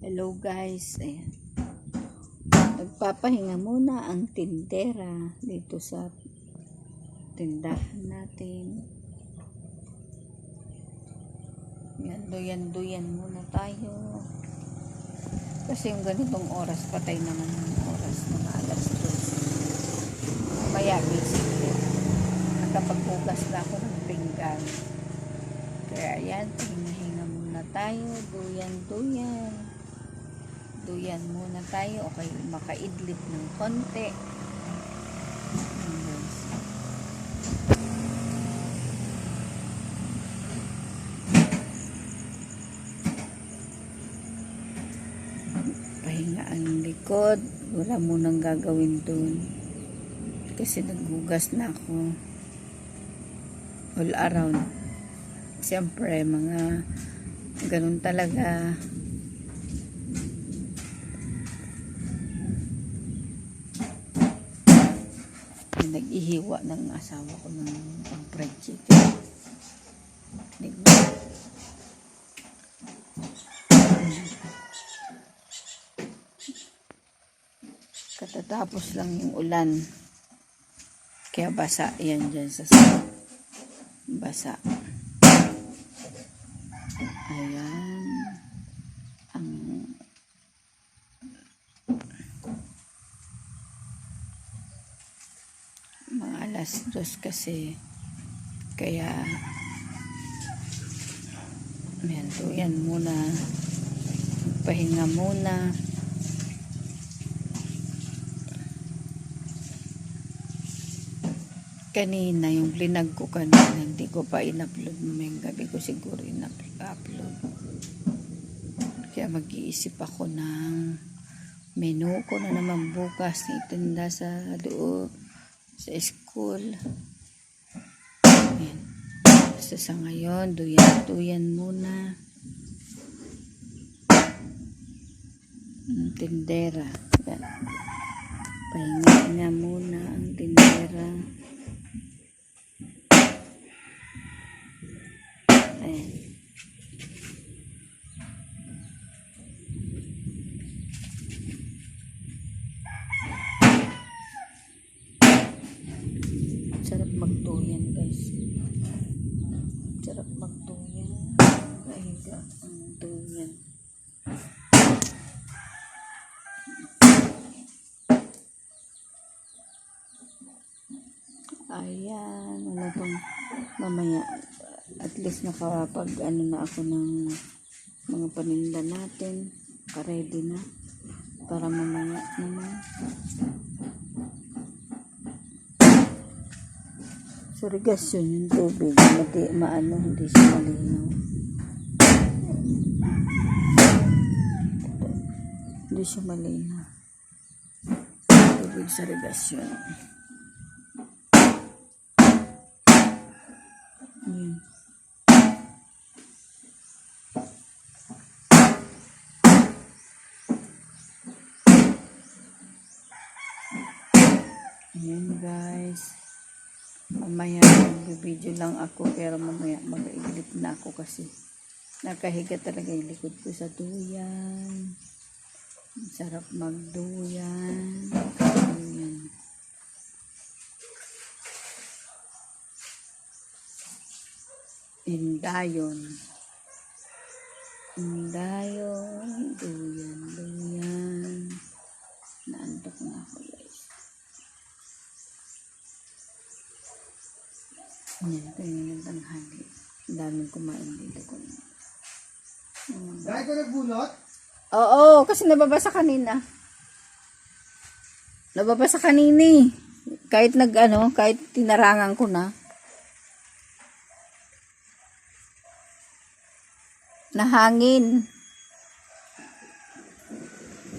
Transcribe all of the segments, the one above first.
Hello guys. Ayan. Nagpapahinga muna ang tindera dito sa tindahan natin. Yan, duyan-duyan muna tayo. Kasi yung ganitong oras, patay naman yung oras, mga alas 12. Maya, busy ulit. Nakapaghugas na ako ng pinggan. Kaya yan, hinga-hinga muna tayo, duyan-duyan. Duyan muna tayo, okay, makaidlip ng konti. Pahinga ang likod, wala munang gagawin dun. Kasi naghugas na ako all around. Siyempre, mga ganun talaga. Nag-ihiwa ng asawa ko ng ng fried chicken. Tignan. Katatapos lang yung ulan. Kaya basa yan dyan sa sa- basa. Ayan. Mga alas dos kasi. Kaya yan to yan muna. Pahinga muna. Kanina yung blinag ko kanina hindi ko pa in-upload mamayang gabi ko siguro in-upload. Kaya mag-iisip ako ng menu ko na naman bukas itinda sa loob sa school Ayan. basta sa ngayon duyan-duyan muna ang tindera Yan. pahinga nga muna ang tindera Ayan. Sarap magtuyan guys. Sarap magtuyan. Kahiga ang tuyan. Ayan, ano pang mamaya at least nakapag ano na ako ng mga paninda natin ka-ready na para mamaya naman sa regasyon yung tubig mati, maano hindi siya malinaw hindi siya malinaw tubig sa regasyon Ayan. Ayan guys. Mamaya video lang ako pero mamaya mag-iglip na ako kasi nakahiga talaga yung likod ko sa duyan. Sarap magduyan. Duyan. Indayon. Indayon. Duyan. Duyan. Naantok na ako guys. Yan, kanya yung tanghali. Ang daming kumain dito ko. Dahil ko nagbunot, Oo, kasi nababasa kanina. Nababasa kanini. Kahit nag ano, kahit tinarangan ko na. Nahangin.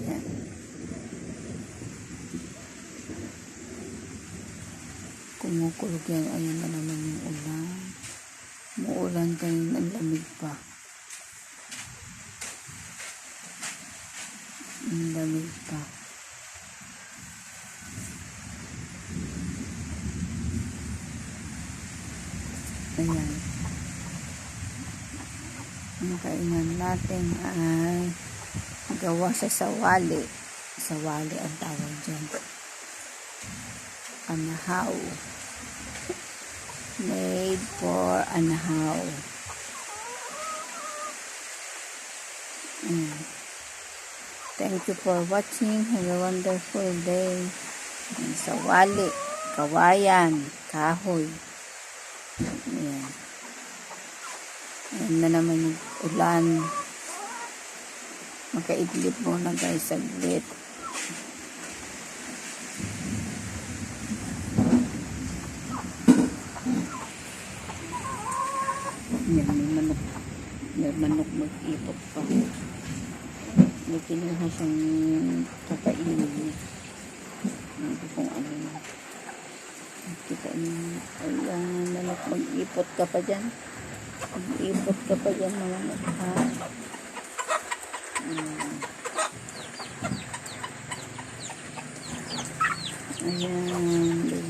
Yan. Kumukulog yan. Ayan na naman. Muulan kanina. Ang lamig pa. Ang lamig pa. Ayan. Ang kainan natin ay gawa sa sawali. Sawali ang tawag dyan. Anahaw. Made for anahaw. Mm. Thank you for watching. Have a wonderful day. Ang Sawali, kawayan, kahoy. Ayan. Ayan na naman yung ulan. Makaidlip muna guys, saglit. Yan, may manok. May manok mag-ipot pa. May kinuha siyang kakainin niya. Hindi kung ano na. Kita niyo. Ayan, manok mag-ipot ka pa dyan. Mag-ipot ka pa dyan manok ha. Ayan. Ayan.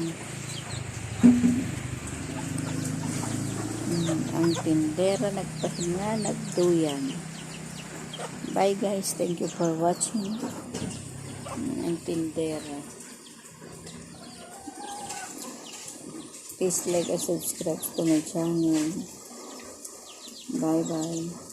Ang tindera nagpahinga, nagduyan. Bye guys, thank you for watching. Ang tindera. Please like and subscribe to my channel. Bye bye.